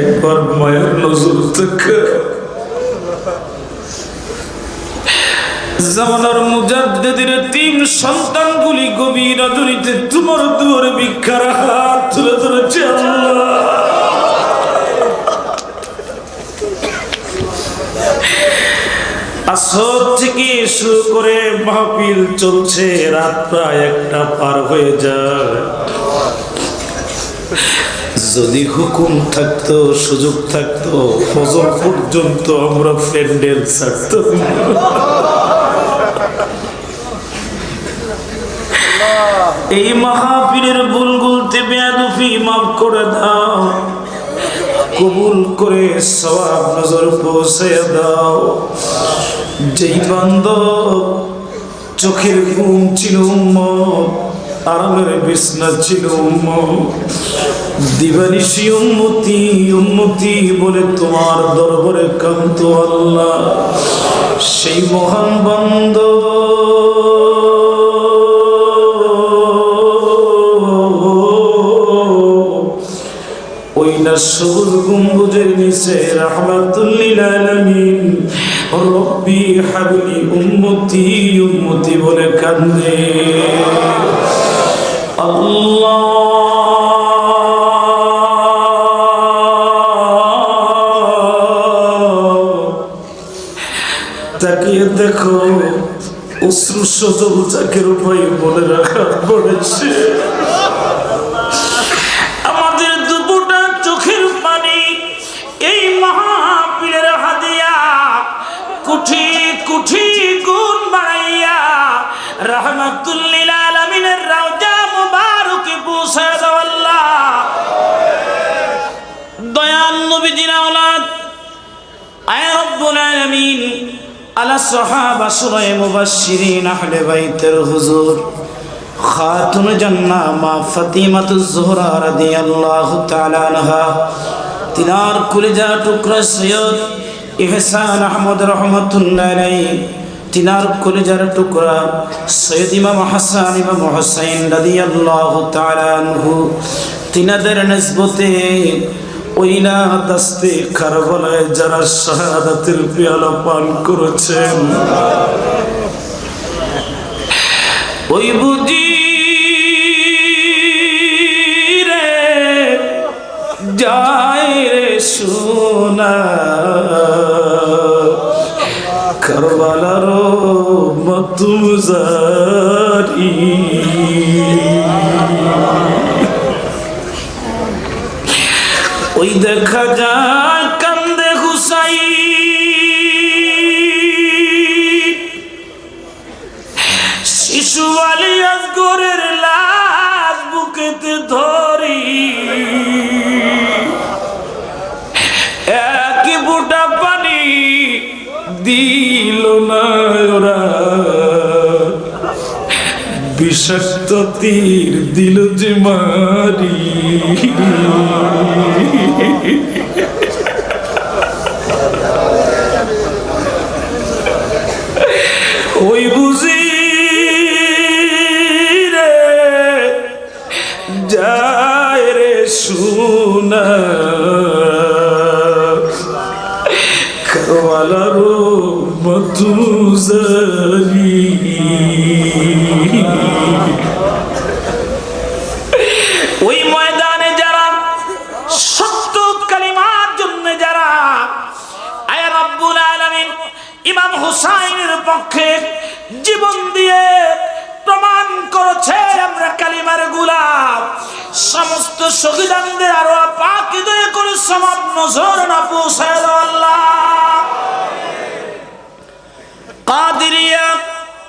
একবার মায়ের নজর থেকে। জামানার মুজাদ্দিদের তিন সন্তানগুলি গভীর আদরিতে তোমার দুয়ারে ভিক্ষার হাত তুলে ধরেছে আল্লাহ আসর থেকে শুরু করে মাহফিল চলছে, রাত প্রায় একটা পার হয়ে যায় যদি হুকুম থাকতো, সুযোগ থাকতো, ফজর পর্যন্ত আমরা প্যান্ডেল ছাড়তাম। এই মাহফিলের বুলগুলতে বেয়াদুফি মাফ করে দাও কবুল করে সবাব নজর পৌঁছে দাও। যেই বান্ধব চোখের ঘুম ছিল আরামের বিছনা ছিল দিবানিশি উন্মতি উন্মতি বলে তোমার দরবারে কান্ত আল্লাহ। সেই মহান বন্ধ ওই না সবুজ বলে কান্দে তাকিয়ে দেখো অশ্রু সজল চাকের উপায় বলে রাখা পড়েছে রহমাতুল্লিল আলামিনের রাজা মুবারকে দাও আল্লাহ। দয়াল নবীজির আওলাদ, আয় রব্বুল আলামিন, আলা সাহাবা সুরায়ে মুবাশশিরিন আহলে বাইতের হুজুর, খাতুন জান্নাহ মা ফাতিমাতুজ জোহরা রাদিয়াল্লাহু তাআলা আনহা, তিনার কলিজা টুকরা সৈয়দ ইহসান আহমদ রহমতুল্লাহ আলাইহি তিনার কলিজার টুকরা সৈয়দ ইমাম হাসান, ইমাম হুসাইন রাদিয়াল্লাহু তাআলা আনহু, তিনাদের নিসবতে ওইনা দাস্তে কারবালায় যারা শাহাদাতের পেয়ালা পান করেছেন। ওই বুঝি রে, যায় রে সোনা কারবালারো মতুজারি ওই দেখা যায় বিষাক্ত তীর দিল যে মারি। ওই ময়দানে যারা সত্য কালিমার জন্য যারা, আয় রব্বুল আলামিন, ইমাম হুসাইনের পক্ষে জীবন দিয়ে প্রমাণ করেছে আমরা কালিমার গুলাম। সমস্ত শহীদানদের আরও পাকি দয়ে করে সমাপ নজর না পৌঁছায় আল্লাহ। কাদিরিয়া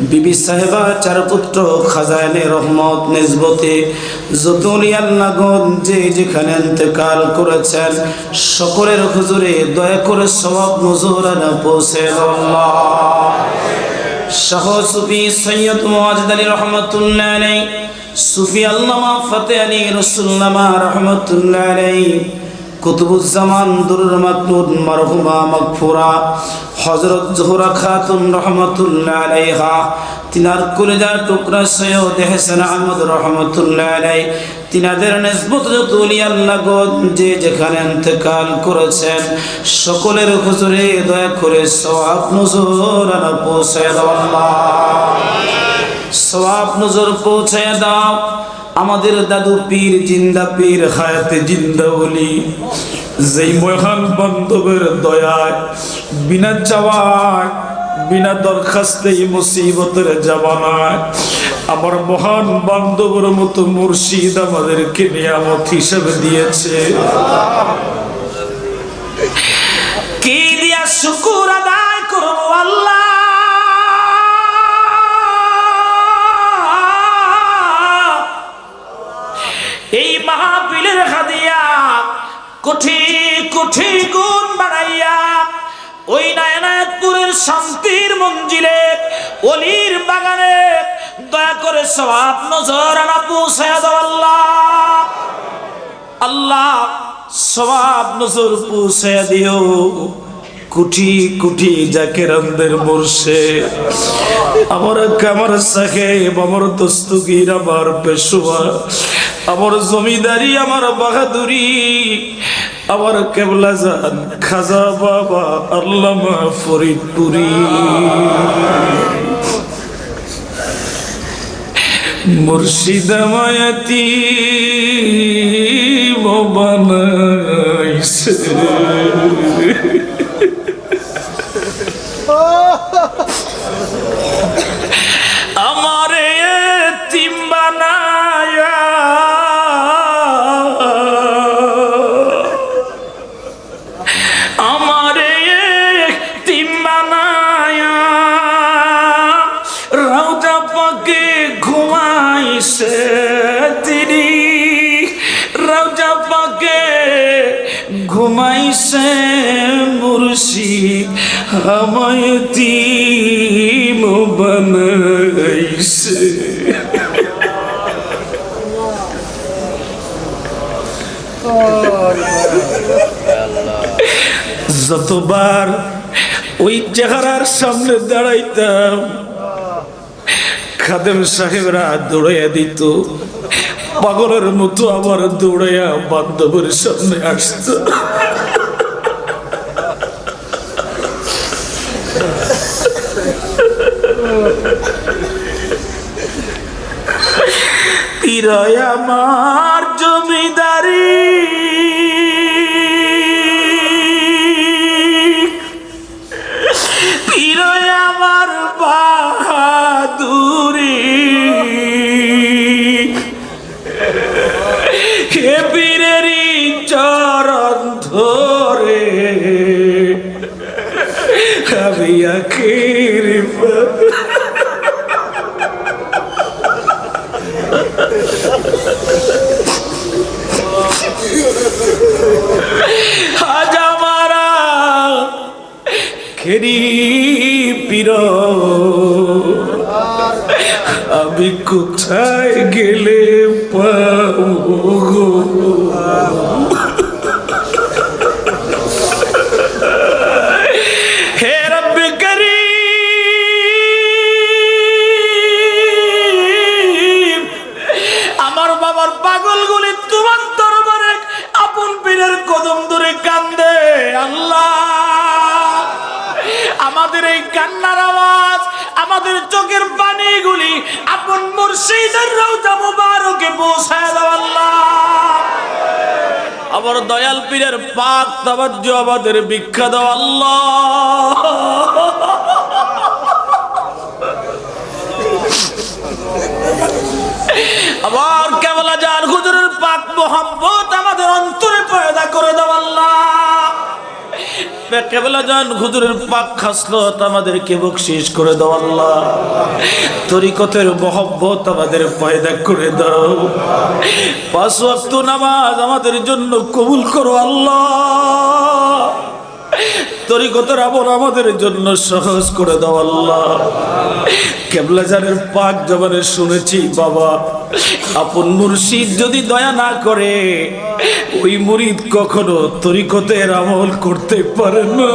বিবি সাহেবা চার পুত্র খাজানে রহমত নিজবতে যতুলি আল্লাহগণ যে যেখানে ইন্তেকাল করেছেন, সকলের হুজুরে দয়া করে সবাব নজর আনা পৌঁছে শাহ সুফি সৈয়দ মুআজ্জিদ আলী রহমতুল্লাহ সুফি আল্লামা ফতে আলী রসুল্লামা রহমতুল্লাহ কুতুবুজ্জামান দুরুর মাকনুদ মারহুমা মাগফুরা। হযরত জোহরা খাতুন রহমতুল্লাহ আলাইহা। তিনার কলিজার টুকরা সৈয়দ হেসান আহমদ রহমতুল্লাহ আলাই। তিনাদের নিসবত যত আল্লাহ যে যেখানে ইন্তেকাল করেছেন, সকলের হুজুরে দয়া করে সওয়াব নজর আনা পৌঁছে দাও আল্লাহ। সওয়াব নজর পৌঁছে দাও। আমাদের দাদু পীর, জিন্দা পীর, হায়াতে জিন্দা বলি যেই মহান বান্ধবের দয়ায়, বিনা চাওয়ায়, বিনা দরখাস্তে মুসিবতের জামানায়, আমার মহান বান্ধবের মতো মুর্শিদ আমাদেরকে নিয়ামত হিসেবে দিয়েছে। কি দিয়া শুকুর আদায় করব আল্লাহ? কোটি কোটি গুণ বাড়াইয়া ওই নায়নায়তপুরের শান্তির মঞ্জিলে, অলির বাগানে দয়া করে সবাব নজর আনা পৌঁছায় আল্লাহ। আল্লাহ সবাব নজর পৌঁছায় দিও। কুটি কুটি জাকেরানদের মোর্শে আমার কামার সাহেব, আমার দস্তগির, আমার পেশোয়া আমার জমিদারি, আমার বাহাদুরি আমার কেবলা জান খাজা বাবা আল্লামা ফরিদপুরি। মুর্শিদা মায়াতি বানাইছে। আমারে আমায় তিম বানাইছে যতবার ওই চেহারার সামনে দাঁড়াইতাম, খাদেম সাহেবরা দৌড়াইয়া দিত, পাগলের মতো আবার দৌড়াইয়া বান্ধবের সামনে আসত। পীরায় আমার জমিদারি। হৃদয় আমার বাহাদুরি খেরি পীর। আমি কোথায় গেলে তোমার আপন পীরের কদম ধরে কান্দে। আল্লাহ। আমাদের এই কান্নার আওয়াজ, আমাদের চোখের পানিগুলি আপন মুর্শিদের রওজা মুবারকে পৌঁছায় দাও আল্লাহ। আমার দয়াল পীরের পাক তাবাজ্জু আমাদের দাও আল্লাহ। আবার কেবলা জান হুজুরের পাক মোহাম্মত কেবলা যান হুজুরের পাক খাসলত আমাদেরকে বকশিস করে দাও আল্লাহ। তরিকতের মহব্বত আমাদের পয়দা করে দাও। পাঁচ ওয়াক্ত নামাজ আমাদের জন্য কবুল করো আল্লাহ। তরিকতের আমল আমাদের জন্য সহজ করে দাও আল্লাহ। কেবলাজানের পাক জবানে শুনেছি, বাবা, আপন মুর্শিদ যদি দয়া না করে ওই মুরিদ কখনো তরিকতের আমল করতে পারে না।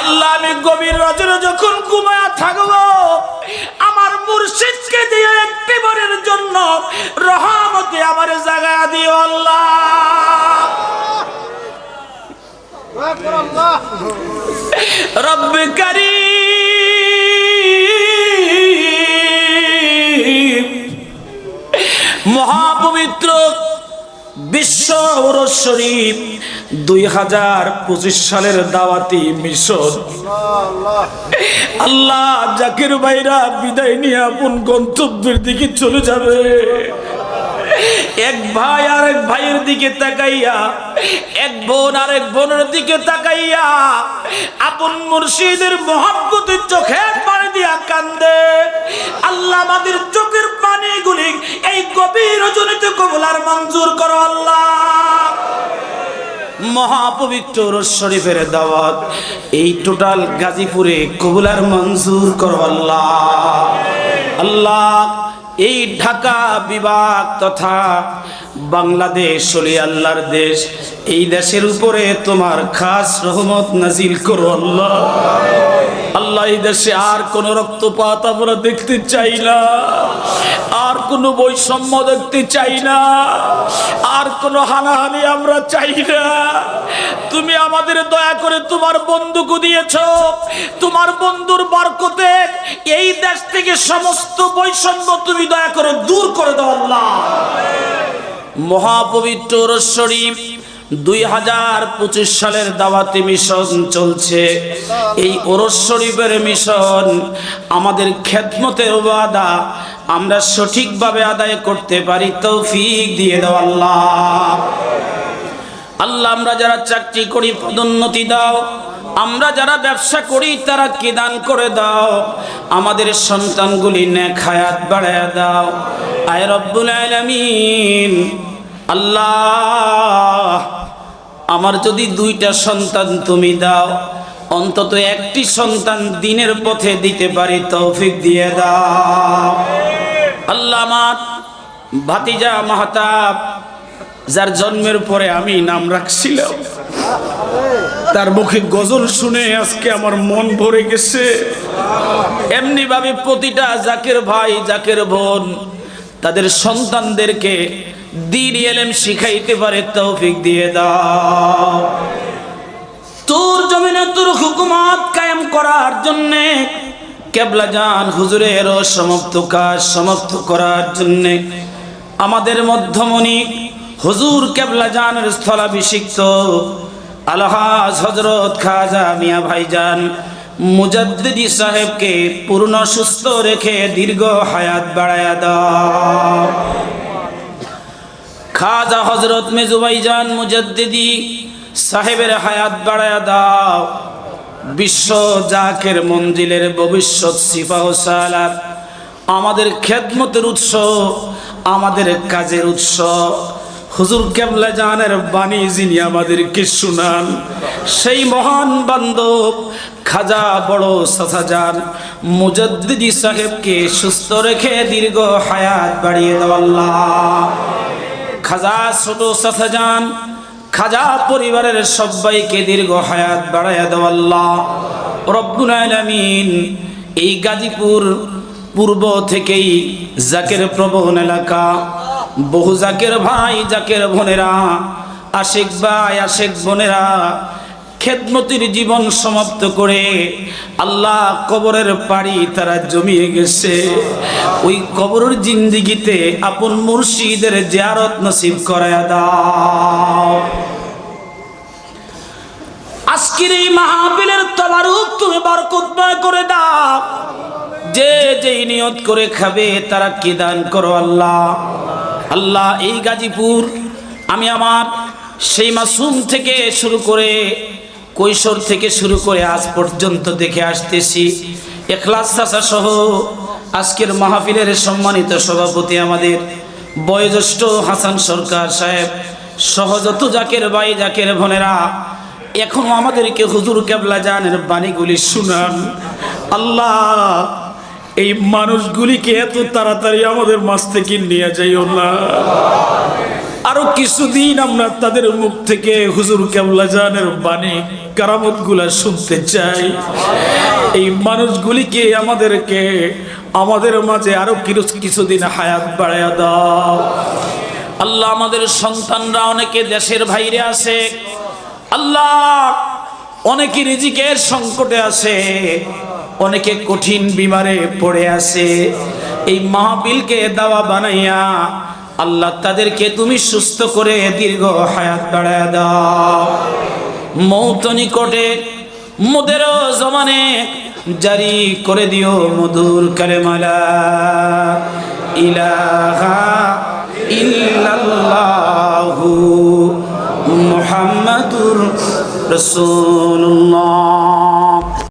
আল্লাহ আমি গভীর রজনে যখন ঘুমায়া থাকব আমার মুর্শিদকে দিয়ে জন্য রহমতে আমার জায়গা দিও আল্লাহ। রব্ব করিম। মহাপবিত্র বিশ্ব শরীফ দুই হাজার পঁচিশ সালের দাওয়াতি মিশন। আল্লাহ জাকির ভাইরা বিদায় নিয়ে আপন গন্তব্যের দিকে চলে যাবে। এক ভাই আর এক ভাইয়ের দিকে তাকাইয়া, এক বোন আর এক বোনের দিকে তাকাইয়া, আপন মুর্শিদের মহাব্বতের পানি কান্দে। আল্লাহ আমাদের চোখের পানিগুলি এই গভীর মঞ্জুর করো আল্লাহ। মহাপবিত্র শরীফের দাওয়াত, এই টোটাল গাজীপুরে কবুলার মঞ্জুর করো আল্লাহ। আল্লাহ, এই ঢাকা বিভাগ তথা বাংলাদেশ অলি আল্লাহর দেশ, এই দেশের উপরে তোমার খাস রহমত নাজিল করো আল্লাহ। আল্লাহ দেশে আর কোন রক্তপাত আমরা দেখতে চাই না। আর কোনো বৈষম্য দেখতে চাই না। আর কোনো হানাহানি আমরা চাই না। তুমি আমাদের দয়া করে তোমার বন্ধুকে দিয়েছ। তোমার বন্ধুর বরকতে এই দেশ থেকে সমস্ত বৈষম্য তুমি দয়া করে দূর করে দাও আল্লাহ। মহাপবিত্র শরীফ দুই হাজার পঁচিশ সালের দাওয়াতি মিশন চলছে। এই ওরস শরীফের মিশন আমাদের খেদমতের ওয়াদা, আমরা সঠিকভাবে আদায় করতে পারি, তৌফিক দিয়ে দাও আল্লাহ। আল্লাহ, আমরা যারা চাকরি করি, পদোন্নতি দাও। আমরা যারা ব্যবসা করি, তারা কি দান করে দাও। আমাদের সন্তানগুলি নেক হায়াত বাড়ায় দাও। আয় রব্বুল আলামিন। আল্লাহ, আমার যদি দুইটা সন্তান তুমি দাও, অন্তত একটি সন্তান দিনের পথে দিতে পারি তৌফিক দিয়ে দাও। আল্লাহ আমার ভাতিজা মাহতাব, যার জন্মের পরে আমি নাম রাখছিলাম, তার মুখে গজল শুনে আজকে আমার মন ভরে গেছে। এমনি ভাবে প্রতিটা জাকের ভাই, জাকের বোন তাদের সন্তানদেরকে দিন এলেম শিখাইতে পারে, তৌফিক দিয়ে দাও। তোর জমিনে তোর হুকুমত কায়েম করার জন্যে, কেবলা জান হুজুরের সমাপ্ত কাজ সমাপ্ত করার জন্যে, আমাদের মধ্যমণি হুজুর কেবলা জানের স্থলাভিষিক্ত আলহাজ হজরত খাজা মিয়া ভাইজান মুজাদ্দিদি সাহেবকে পূর্ণ সুস্থ রেখে দীর্ঘ হায়াত বাড়ায়া দাও। খাজা হজরত মেজু ভাইজান মুজাদ্দিদি সাহেবের হায়াত বাড়ায়া দাও। বিশ্ব জাকের মঞ্জিলের ভবিষ্যৎ সিফা ও আমাদের খেদমতের উৎস, আমাদের কাজের উৎস হুজুর কেবলা জানের বাণী যিনি আমাদেরকে শুনান? সেই মহান বান্ধব খাজা বড় সাসাজান মুজাদ্দিদি সাহেবকে সুস্থ রেখে দীর্ঘ হায়াত বাড়িয়ে দেওয়াল্লাহ খাজা ছোট সাসাজান খাজা পরিবারের সবাইকে দীর্ঘ হায়াত বাড়াইয়া দেওয়াল্লাহ রব্বুল আলামিন এই গাজীপুর পূর্ব থেকেই জাকের প্রবণ এলাকা। বহু জাকের ভাই, জাকের বোনেরা, আশেক ভাই, আশেক বোনেরা খেদমতির জীবন সমাপ্ত করে আল্লাহ কবরের পাড়ি তারা জমিয়ে গেছে। ওই কবরের জিন্দিগিতে আপন মুর্শিদের জিয়ারত নসিব করায় দাও। আজকের এই মাহফিলের তবারুক তুমি বরকতময় করে দাও। যে যেই নিয়ত করে খাবে, তারা কি দান করো আল্লাহ? আল্লাহ, এই গাজীপুর। আমি আমার সেই মাসুম থেকে শুরু করে কৈশোর থেকে শুরু করে আজ পর্যন্ত দেখে আসতেছি। এখলাস চাষা সহ আজকের মাহফিলের সম্মানিত সভাপতি আমাদের বয়োজ্যেষ্ঠ হাসান সরকার সাহেব সহজত জাকের ভাই, জাকের বোনেরা, এখনও আমাদেরকে হুজুর কেবলা জানের বাণীগুলি শুনান। আল্লাহ এই মানুষগুলিকে এত তাড়াতাড়ি আমাদের মাছ থেকে নিয়ে যাইও না। আরও কিছুদিন আমরা তাদের মুখ থেকে হুজুর কেবলা জানের বাণী কারামতগুলা শুনতে চাই। এই মানুষগুলিকে আমাদেরকে, আমাদের মাঝে আরও কিছু কিছুদিন হায়াত বাড়াইয়া দাও। আল্লাহ আমাদের সন্তানরা অনেকে দেশের বাইরে আছে। আল্লাহ অনেকে রিজিকের সংকটে আছে। অনেকে কঠিন বিমারে পড়ে আছে। এই মাহবিলকে দাওয়া বানাইয়া আল্লাহ তাদেরকে তুমি সুস্থ করে দীর্ঘ হায়াত বাড়ায় দাও। মৌত নিকটে, মোদের জমানে জারি করে দিও মধুর কালেমালা। ইলাহা ইল্লাল্লাহু মুহাম্মাদুর রাসূলুল্লাহ।